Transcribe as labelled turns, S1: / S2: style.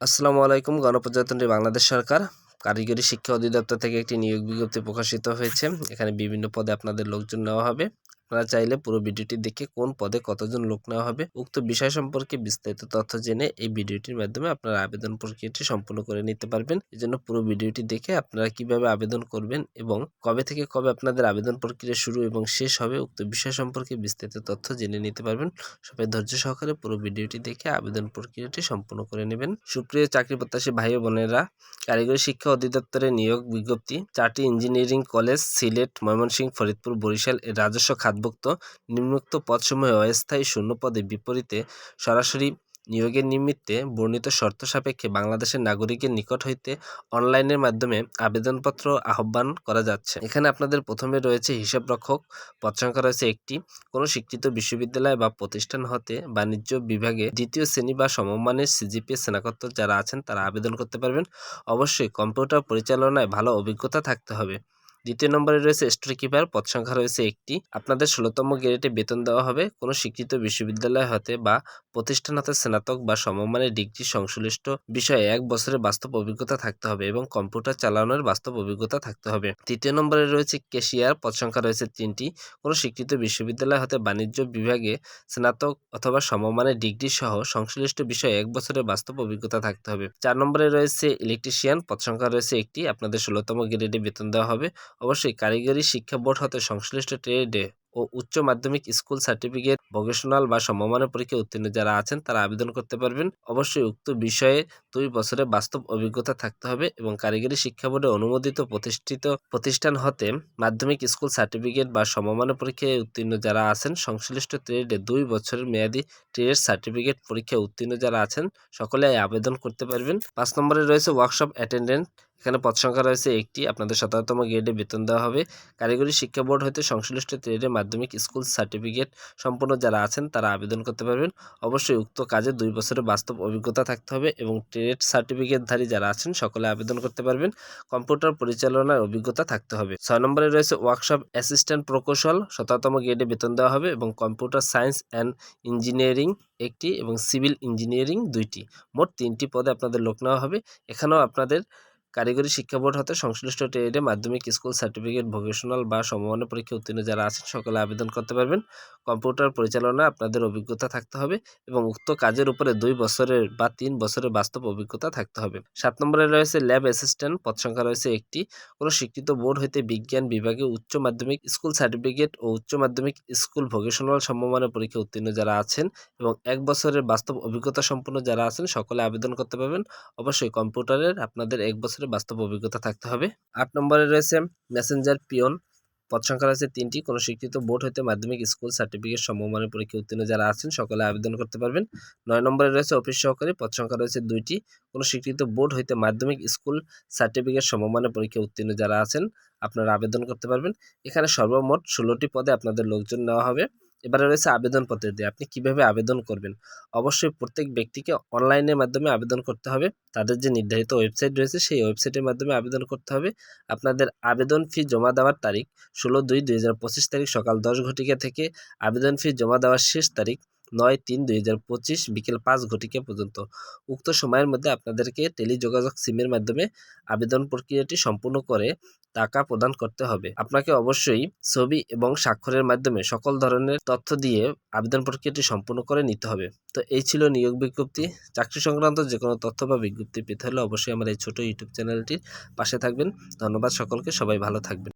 S1: আসসালামু আলাইকুম, গণপ্রজাতন্ত্রী বাংলাদেশ সরকার। কারিগরি শিক্ষা অধিদপ্তর থেকে একটি নিয়োগ বিজ্ঞপ্তি প্রকাশিত হয়েছে। এখানে বিভিন্ন পদে আপনাদের লোকজন নেওয়া হবে। আপনারা চাইলে পুরো ভিডিওটি দেখে কোন পদে কতজন লোক নেওয়া হবে, উক্ত বিষয় সম্পর্কে বিস্তারিত তথ্য জেনে এই ভিডিওটির মাধ্যমে আপনারা আবেদন প্রক্রিয়াটি সম্পূর্ণ করে নিতে পারবেন। এই জন্য পুরো ভিডিওটি দেখে আপনারা কীভাবে আবেদন করবেন এবং কবে থেকে কবে আপনাদের আবেদন প্রক্রিয়া শুরু এবং শেষ হবে, উক্ত বিষয় সম্পর্কে বিস্তারিত তথ্য জেনে নিতে পারবেন। সবাই ধৈর্য সহকারে পুরো ভিডিওটি দেখে আবেদন প্রক্রিয়াটি সম্পূর্ণ করে নেবেন। সুপ্রিয় চাকরি প্রত্যাশী ভাই বোনেরা, কারিগরি শিক্ষা অধিদপ্তরের নিয়োগ বিজ্ঞপ্তি, চারটি ইঞ্জিনিয়ারিং কলেজ, সিলেট, ময়মনসিংহ, ফরিদপুর, বরিশাল এর রাজস্ব খাতভুক্ত নিম্নোক্ত পদসমূহে অস্থায়ী শূন্য পদে বিপরীতে সরাসরি নিয়োগের নিমিত্তে বর্ণিত শর্ত সাপেক্ষে বাংলাদেশের নাগরিকের নিকট হইতে অনলাইনের মাধ্যমে আবেদনপত্র আহ্বান করা যাচ্ছে। এখানে আপনাদের প্রথমে রয়েছে হিসাব রক্ষক পদ সংখ্যা রয়েছে একটি। কোনো স্বীকৃত বিশ্ববিদ্যালয় বা প্রতিষ্ঠান হতে বাণিজ্য বিভাগে দ্বিতীয় শ্রেণি বা সমমানের সিজিপিএ স্নাতকোত্তর যারা আছেন তারা আবেদন করতে পারবেন। অবশ্যই কম্পিউটার পরিচালনায় ভালো অভিজ্ঞতা থাকতে হবে। দ্বিতীয় নম্বরে রয়েছে স্টোর কিপার, পদ সংখ্যা রয়েছে একটি। আপনাদের ষোলোতম গ্রেডে বেতন দেওয়া হবে। কোনো স্বীকৃত বিশ্ববিদ্যালয় হতে বা প্রতিষ্ঠান হতে স্নাতক বা সমমানের ডিগ্রি সংশ্লিষ্ট বিষয়ে এক বছরের বাস্তব অভিজ্ঞতা থাকতে হবে এবং কম্পিউটার চালানোর বাস্তব অভিজ্ঞতা থাকতে হবে। তৃতীয় নম্বরে রয়েছে কেশিয়ার পদ সংখ্যা রয়েছে তিনটি। কোনো স্বীকৃত বিশ্ববিদ্যালয় হতে বাণিজ্য বিভাগে স্নাতক অথবা সমমানের ডিগ্রি সহ সংশ্লিষ্ট বিষয়ে এক বছরের বাস্তব অভিজ্ঞতা থাকতে হবে। চার নম্বরে রয়েছে ইলেকট্রিশিয়ান, পদ সংখ্যা রয়েছে একটি। আপনাদের ষোলোতম গ্রেডে বেতন দেওয়া হবে। অবশ্যই কারিগরি শিক্ষা বোর্ড হতে সংশ্লিষ্ট ট্রেডে ও উচ্চ মাধ্যমিক স্কুল সার্টিফিকেট ভোকেশনাল বা সমমানের পরীক্ষায় উত্তীর্ণ যারা আছেন তারা আবেদন করতে পারবেন। অবশ্যই উক্ত বিষয়ে দুই বছরের বাস্তব অভিজ্ঞতা থাকতে হবে এবং কারিগরি শিক্ষা বোর্ডে অনুমোদিত প্রতিষ্ঠিত প্রতিষ্ঠান হতে মাধ্যমিক স্কুল সার্টিফিকেট বা সমমানের পরীক্ষায় উত্তীর্ণ যারা আছেন, সংশ্লিষ্ট ট্রেডে দুই বছরের মেয়াদী ট্রেড সার্টিফিকেট পরীক্ষায় উত্তীর্ণ যারা আছেন, সকলে আবেদন করতে পারবেন। পাঁচ নম্বরে রয়েছে ওয়ার্কশপ অ্যাটেন্ডেন্ট এখানে পদ সংখ্যা রয়েছে একটি। আপনাদের সতেরোতম গ্রেডে বেতন দেওয়া হবে। কারিগরি শিক্ষা বোর্ড হতে সংশ্লিষ্ট ট্রেডে মাধ্যমিক স্কুল সার্টিফিকেট সম্পন্ন যারা আছেন, তারা আবেদন করতে পারবেন। অবশ্যই উক্ত কাজে দুই বছরের বাস্তব অভিজ্ঞতা থাকতে হবে এবং ট্রেড সার্টিফিকেটধারী যারা আছেন, সকলে আবেদন করতে পারবেন। কম্পিউটার পরিচালনার অভিজ্ঞতা থাকতে হবে। ছয় নম্বরে রয়েছে ওয়ার্কশপ অ্যাসিস্ট্যান্ট প্রকৌশল। সতেরোতম গ্রেডে বেতন দেওয়া হবে এবং কম্পিউটার সায়েন্স অ্যান্ড ইঞ্জিনিয়ারিং একটি এবং সিভিল ইঞ্জিনিয়ারিং দুইটি। মোট তিনটি পদে আপনাদের লোক নেওয়া হবে। এখানেও আপনাদের কারিগরি শিক্ষা বোর্ড হতে সংশ্লিষ্ট ট্রেডে মাধ্যমিক স্কুল সার্টিফিকেট, ভোকেশনাল বা সমমানের পরীক্ষা উত্তীর্ণ যারা আছেন সকলে আবেদন করতে পারবেন। কম্পিউটার পরিচালনা আপনাদের অভিজ্ঞতা থাকতে হবে এবং উক্ত কাজের উপরে দুই বছরের বা তিন বছরের বাস্তব অভিজ্ঞতা থাকতে হবে। সাত নম্বরে রয়েছে ল্যাব অ্যাসিস্ট্যান্ট, পদ সংখ্যা রয়েছে একটি। কোনো স্বীকৃত বোর্ড হইতে বিজ্ঞান বিভাগে উচ্চ মাধ্যমিক স্কুল সার্টিফিকেট ও উচ্চ মাধ্যমিক স্কুল ভোকেশনাল সমমানের পরীক্ষা উত্তীর্ণ যারা আছেন এবং এক বছরের বাস্তব অভিজ্ঞতা সম্পন্ন যারা আছেন সকলে আবেদন করতে পারবেন। অবশ্যই কম্পিউটারের আপনাদের এক বছরের বাস্তব অভিজ্ঞতা থাকতে হবে। আট নম্বরে রয়েছে মেসেঞ্জার পিয়ন। পদ সংখ্যা রয়েছে তিনটি। কোনো স্বীকৃত বোর্ড হতে মাধ্যমিক স্কুল সার্টিফিকেট সমমানের পরীক্ষা উত্তীর্ণ যারা আছেন সকলে আবেদন করতে পারবেন। নয় নম্বরে রয়েছে অফিস সহকারী। পদ সংখ্যা রয়েছে দুইটি। কোনো স্বীকৃত বোর্ড হইতে মাধ্যমিক স্কুল সার্টিফিকেট সমমানের পরীক্ষা উত্তীর্ণ যারা আছেন আপনারা আবেদন করতে পারবেন। এখানে সর্বমোট ষোলোটি পদে আপনাদের লোকজন নেওয়া হবে। এবারে রয়েছে আবেদন পদ্ধতি আপনি কীভাবে আবেদন করবেন? অবশ্যই প্রত্যেক ব্যক্তিকে অনলাইনের মাধ্যমে আবেদন করতে হবে। তাদের যে নির্ধারিত ওয়েবসাইট রয়েছে, সেই ওয়েবসাইটের মাধ্যমে আবেদন করতে হবে। আপনাদের আবেদন ফি জমা দেওয়ার তারিখ ষোলো দুই দুই তারিখ সকাল দশ ঘটিকা থেকে আবেদন ফি জমা দেওয়ার শেষ তারিখ। নয় তিন দুই হাজার পঁচিশ বিকেল পাঁচ ঘটিকা পর্যন্ত। উক্ত সময়ের মধ্যে আপনাদেরকে টেলিযোগাযোগ সিমের মাধ্যমে আবেদন প্রক্রিয়াটি সম্পূর্ণ করে টাকা প্রদান করতে হবে। আপনাকে অবশ্যই ছবি এবং স্বাক্ষরের মাধ্যমে সকল ধরনের তথ্য দিয়ে আবেদন প্রক্রিয়াটি সম্পূর্ণ করে নিতে হবে। তো এই ছিল নিয়োগ বিজ্ঞপ্তি। চাকরি সংক্রান্ত যে কোনো তথ্য বা বিজ্ঞপ্তি পেতে হলে অবশ্যই আমার এই ছোট ইউটিউব চ্যানেলটির পাশে থাকবেন। ধন্যবাদ সকলকে, সবাই ভালো থাকবেন।